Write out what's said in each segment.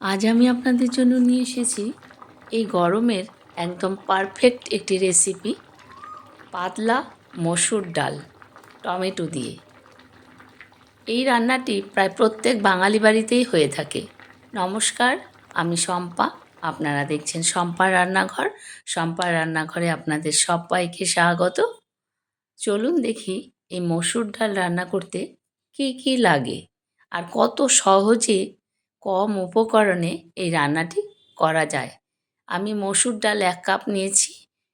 আজ আমি আপনাদের জন্য নিয়ে এসেছি এই গরমের একদম পারফেক্ট একটি রেসিপি পাতলা মসুর ডাল, টমেটো দিয়ে। এই রান্নাটি প্রায় প্রত্যেক বাঙালি বাড়িতেই হয়ে থাকে। নমস্কার, আমি শম্পা। আপনারা দেখছেন শম্পার রান্নাঘর। শম্পার রান্নাঘরে আপনাদের সবাইকে স্বাগত। চলুন দেখি এই মসুর ডাল রান্না করতে কী কী লাগে আর কত সহজে কম উপকরণে এই রান্নাটি করা যায়। আমি মসুর ডাল এক কাপ নিয়েছি,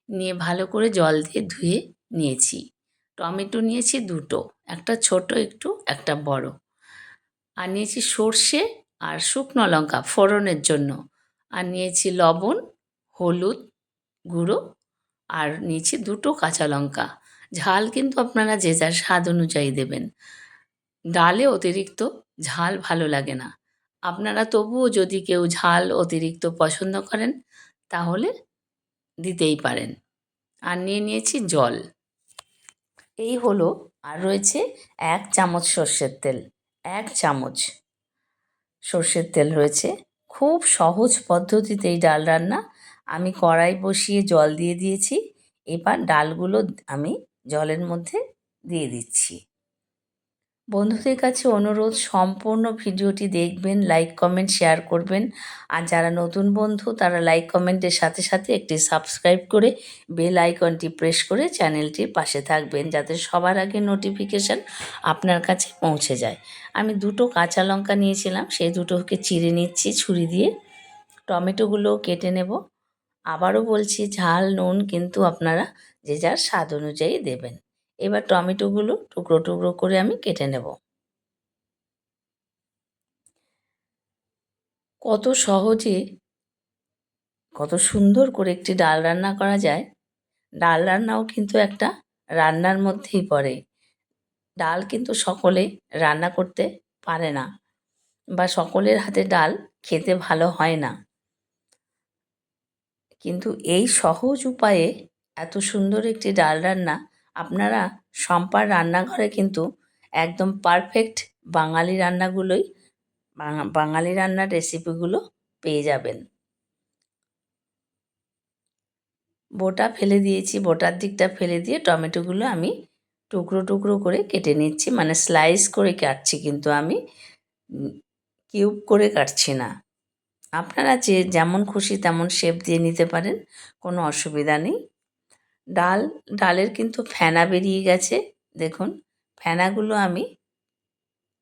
নিয়ে ভালো করে জল দিয়ে ধুয়ে নিয়েছি। টমেটো নিয়েছি দুটো, একটা ছোট, একটু, একটা বড়। আর নিয়েছি সর্ষে আর শুকনো লঙ্কা ফোড়নের জন্য। আর নিয়েছি লবণ, হলুদ গুঁড়ো আর নিয়েছি দুটো কাঁচা লঙ্কা। ঝাল কিন্তু আপনারা যে যার স্বাদ অনুযায়ী দেবেন। ডালে অতিরিক্ত ঝাল ভালো লাগে না। আপনারা তবুও যদি কেউ ঝাল অতিরিক্ত পছন্দ করেন, তাহলে দিতেই পারেন। আর নিয়ে নিয়েছি জল। এই হলো আর রয়েছে এক চামচ সর্ষের তেল, এক চামচ সর্ষের তেল রয়েছে। খুব সহজ পদ্ধতিতে এই ডাল রান্না। আমি কড়াই বসিয়ে জল দিয়ে দিয়েছি। এবার ডালগুলো আমি জলের মধ্যে দিয়ে দিচ্ছি। বন্ধুদের কাছে অনুরোধ, সম্পূর্ণ ভিডিওটি দেখবেন লাইক কমেন্ট শেয়ার করবেন। আর যারা নতুন বন্ধু, তারা লাইক কমেন্টের সাথে সাথে একটি সাবস্ক্রাইব করে বেল আইকনটি প্রেস করে চ্যানেলটির পাশে থাকবেন, যাতে সবার আগে নোটিফিকেশান আপনার কাছে পৌঁছে যায়। আমি দুটো কাঁচা লঙ্কা নিয়েছিলাম, সেই দুটোকে চিড়ে নিচ্ছি, ছুরি দিয়ে। টমেটোগুলোও কেটে নেব। আবারও বলছি, ঝাল, নুন কিন্তু আপনারা যে যার স্বাদ অনুযায়ী দেবেন। এবার টমেটোগুলো টুকরো টুকরো করে আমি কেটে নেব। কত সহজে, কত সুন্দর করে একটি ডাল রান্না করা যায়। ডাল রান্নাও কিন্তু একটা রান্নার মধ্যেই পড়ে। ডাল কিন্তু সকলে রান্না করতে পারে না বা সকলের হাতে ডাল খেতে ভালো হয় না। কিন্তু এই সহজ উপায়ে এত সুন্দর একটি ডাল রান্না আপনারা শম্পার রান্নাঘরে কিন্তু একদম পারফেক্ট বাঙালি রান্নাগুলোই বাঙালি রান্নার রেসিপিগুলো পেয়ে যাবেন। বোটা ফেলে দিয়েছি, বোটার দিকটা ফেলে দিয়ে টমেটোগুলো আমি টুকরো টুকরো করে কেটে নিচ্ছি মানে স্লাইস করে কাটছি কিন্তু আমি কিউব করে কাটছি না। আপনারা যে যেমন খুশি তেমন শেপ দিয়ে নিতে পারেন, কোনো অসুবিধা নেই। ডাল, ডালের কিন্তু ফেনা বেরিয়ে গেছে। দেখুন, ফেনাগুলো আমি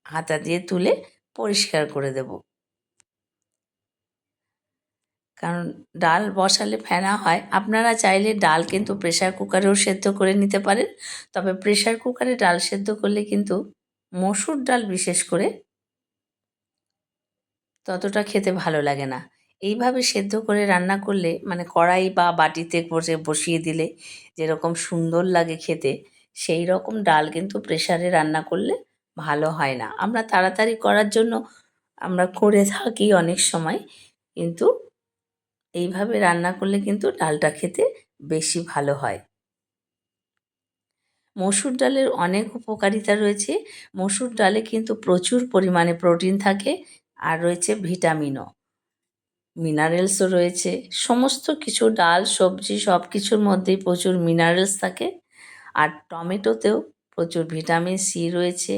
হাতা দিয়ে তুলে পরিষ্কার করে দেব। কারণ ডাল বসালে ফেনা হয়। আপনারা চাইলে ডাল কিন্তু প্রেশার কুকারেও সেদ্ধ করে নিতে পারেন। তবে প্রেশার কুকারে ডাল সেদ্ধ করলে কিন্তু মসুর ডাল বিশেষ করে ততটা খেতে ভালো লাগে না। এইভাবে সেদ্ধ করে রান্না করলে মানে কড়াই বা বাটিতে বসে বসিয়ে দিলে যেরকম সুন্দর লাগে খেতে সেই রকম ডাল কিন্তু প্রেশারে রান্না করলে ভালো হয় না। আমরা তাড়াতাড়ি করার জন্য আমরা করে থাকি অনেক সময়, কিন্তু এইভাবে রান্না করলে কিন্তু ডালটা খেতে বেশি ভালো হয়। মসুর ডালের অনেক উপকারিতা রয়েছে। মসুর ডালে কিন্তু প্রচুর পরিমাণে প্রোটিন থাকে আর রয়েছে ভিটামিনও। মিনারেলসও রয়েছে। সমস্ত কিছু, ডাল, সবজি সব কিছুর মধ্যেই প্রচুর মিনারেলস থাকে। আর টমেটোতেও প্রচুর ভিটামিন সি রয়েছে।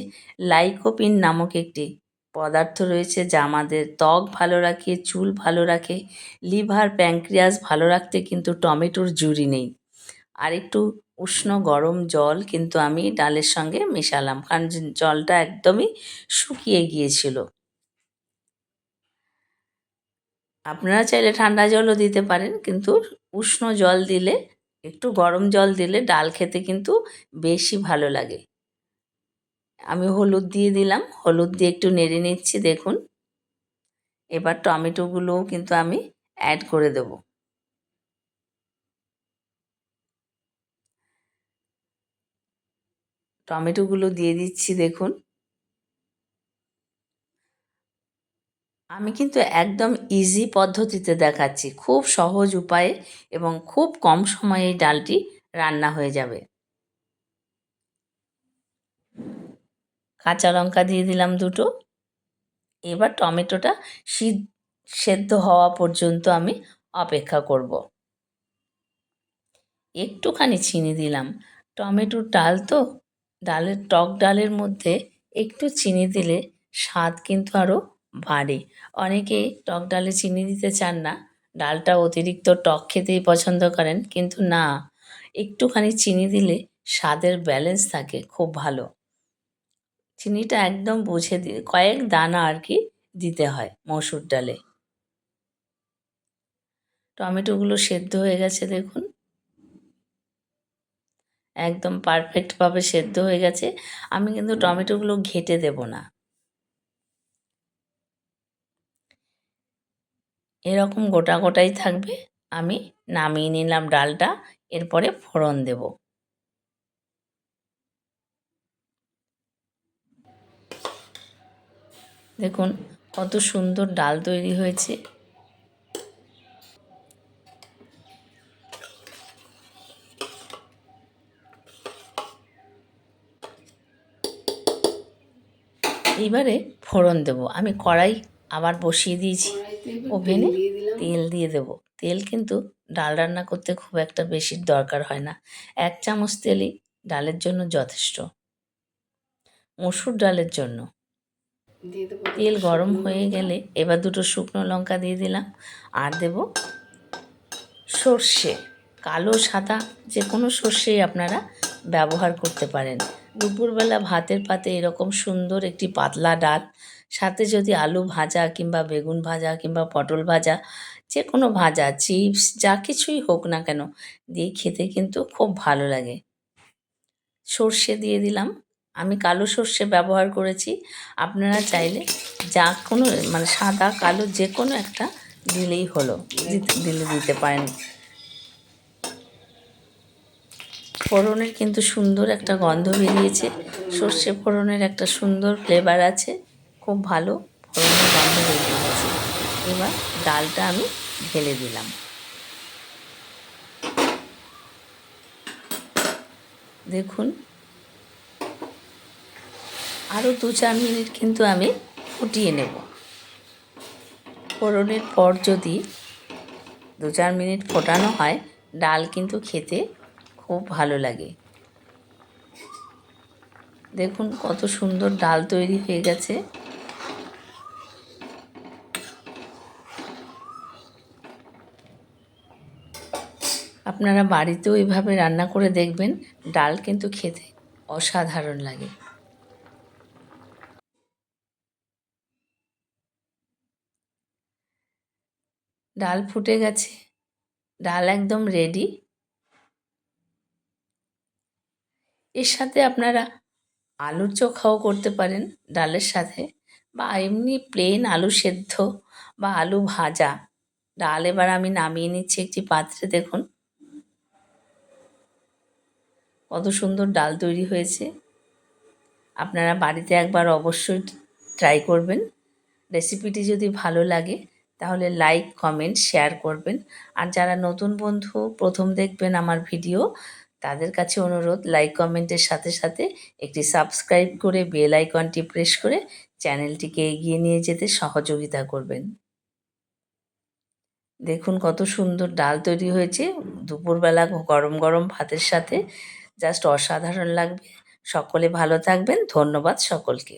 লাইকোপিন নামক একটি পদার্থ রয়েছে যা আমাদের ত্বক ভালো রাখে, চুল ভালো রাখে, লিভার প্যাঙ্ক্রিয়াস ভালো রাখতে কিন্তু টমেটোর জুড়ি নেই। আর একটু উষ্ণ গরম জল কিন্তু আমি ডালের সঙ্গে মেশালাম, কারণ জলটা একদমই শুকিয়ে গিয়েছিল। আপনারা চাইলে ঠান্ডা জলও দিতে পারেন, কিন্তু উষ্ণ জল দিলে, একটু গরম জল দিলে ডাল খেতে কিন্তু বেশি ভালো লাগে। আমি হলুদ দিয়ে দিলাম, হলুদ দিয়ে একটু নেড়ে নিচ্ছি, দেখুন। এবার টমেটোগুলোও কিন্তু আমি অ্যাড করে দেব। টমেটোগুলো দিয়ে দিচ্ছি, দেখুন। আমি কিন্তু একদম ইজি পদ্ধতিতে দেখাচ্ছি। খুব সহজ উপায়ে এবং খুব কম সময়ে এই ডালটি রান্না হয়ে যাবে। কাঁচা লঙ্কা দিয়ে দিলাম দুটো। এবার টমেটোটা সেদ্ধ হওয়া পর্যন্ত আমি অপেক্ষা করব। একটুখানি চিনি দিলাম। টমেটোর ডাল তো, ডালের টক ডালের মধ্যে একটু চিনি দিলে স্বাদ কিন্তু আরও বাড়ে অনেকে টক ডালে চিনি দিতে চান না। ডালটা অতিরিক্ত টক খেতেই পছন্দ করেন, কিন্তু না, একটুখানি চিনি দিলে স্বাদের ব্যালেন্স থাকে, খুব ভালো। চিনিটা একদম বুঝে দিয়ে কয়েক দানা আর কি দিতে হয় মসুর ডালে। টমেটোগুলো সেদ্ধ হয়ে গেছে, দেখুন। একদম পারফেক্টভাবে সেদ্ধ হয়ে গেছে। আমি কিন্তু টমেটোগুলো ঘেটে দেব না। এরকম গোটা গোটাই থাকবে। আমি নামিয়ে নিলাম ডালটা, এরপরে ফোড়ন দেব। দেখুন কত সুন্দর ডাল তৈরি হয়েছে। এইবারে ফোড়ন দেব। আমি কড়াই আবার বসিয়ে দিয়েছি। ওভেনে তেল দিয়ে দেব। তেল কিন্তু ডাল রান্না করতে খুব একটা বেশি দরকার হয় না। এক চামচ তেলই ডালের জন্য যথেষ্ট। মসুর ডালের জন্য। তেল গরম হয়ে গেলে এবার দুটো শুকনো লঙ্কা দিয়ে দিলাম। আর দেব সর্ষে। কালো সাদা যে কোনো সর্ষেই আপনারা ব্যবহার করতে পারেন। দুপুরবেলা ভাতের পাতে এরকম সুন্দর একটি পাতলা ডাল সাথে যদি আলু ভাজা কিংবা বেগুন ভাজা কিংবা পটল ভাজা যে কোনো ভাজা, চিপস, যা কিছুই হোক না কেন, দিয়ে খেতে কিন্তু খুব ভালো লাগে। সর্ষে দিয়ে দিলাম। আমি কালো সর্ষে ব্যবহার করেছি। আপনারা চাইলে যা কোনো মানে সাদা, কালো যে কোনো একটা দিলেই হলো দিলে দিতে পারেন। ফোড়নের কিন্তু সুন্দর একটা গন্ধ বেরিয়েছে। সর্ষে ফোড়নের একটা সুন্দর ফ্লেভার আছে। খুব ভালো ফোড়নের গন্ধ বেরিয়ে গেছে এবার ডালটা আমি ঢেলে দিলাম। দেখুন আরও দু চার মিনিট কিন্তু আমি ফুটিয়ে নেব। ফোড়নের পর যদি দু চার মিনিট ফোটানো হয়, ডাল কিন্তু খেতে খুব ভালো লাগে। দেখুন কত সুন্দর ডাল তৈরি হয়ে গেছে। আপনারা বাড়িতেও এভাবে রান্না করে দেখবেন, ডাল কিন্তু খেতে অসাধারণ লাগে। ডাল ফুটে গেছে। ডাল একদম রেডি এর সাথে আপনারা আলুর চোখাও করতে পারেন ডালের সাথে, বা এমনি প্লেন আলু সেদ্ধ বা আলু ভাজা। ডাল এবার আমি নামিয়ে নিচ্ছি একটি পাত্রে, দেখুন। কত সুন্দর ডাল তৈরি হয়েছে। আপনারা বাড়িতে একবার অবশ্যই ট্রাই করবেন। রেসিপিটি যদি ভালো লাগে, তাহলে লাইক কমেন্ট শেয়ার করবেন। আর যারা নতুন বন্ধু, প্রথম দেখবেন আমার ভিডিও তাদের কাছে অনুরোধ লাইক কমেন্টের সাথে সাথে একটি সাবস্ক্রাইব করে বেল আইকনটি প্রেস করে চ্যানেলটিকে এগিয়ে নিয়ে যেতে সহযোগিতা করবেন। দেখুন কত সুন্দর ডাল তৈরি হয়েছে। দুপুরবেলা গরম গরম ভাতের সাথে জাস্ট অসাধারণ লাগবে। সকলে ভালো থাকবেন। ধন্যবাদ সকলকে।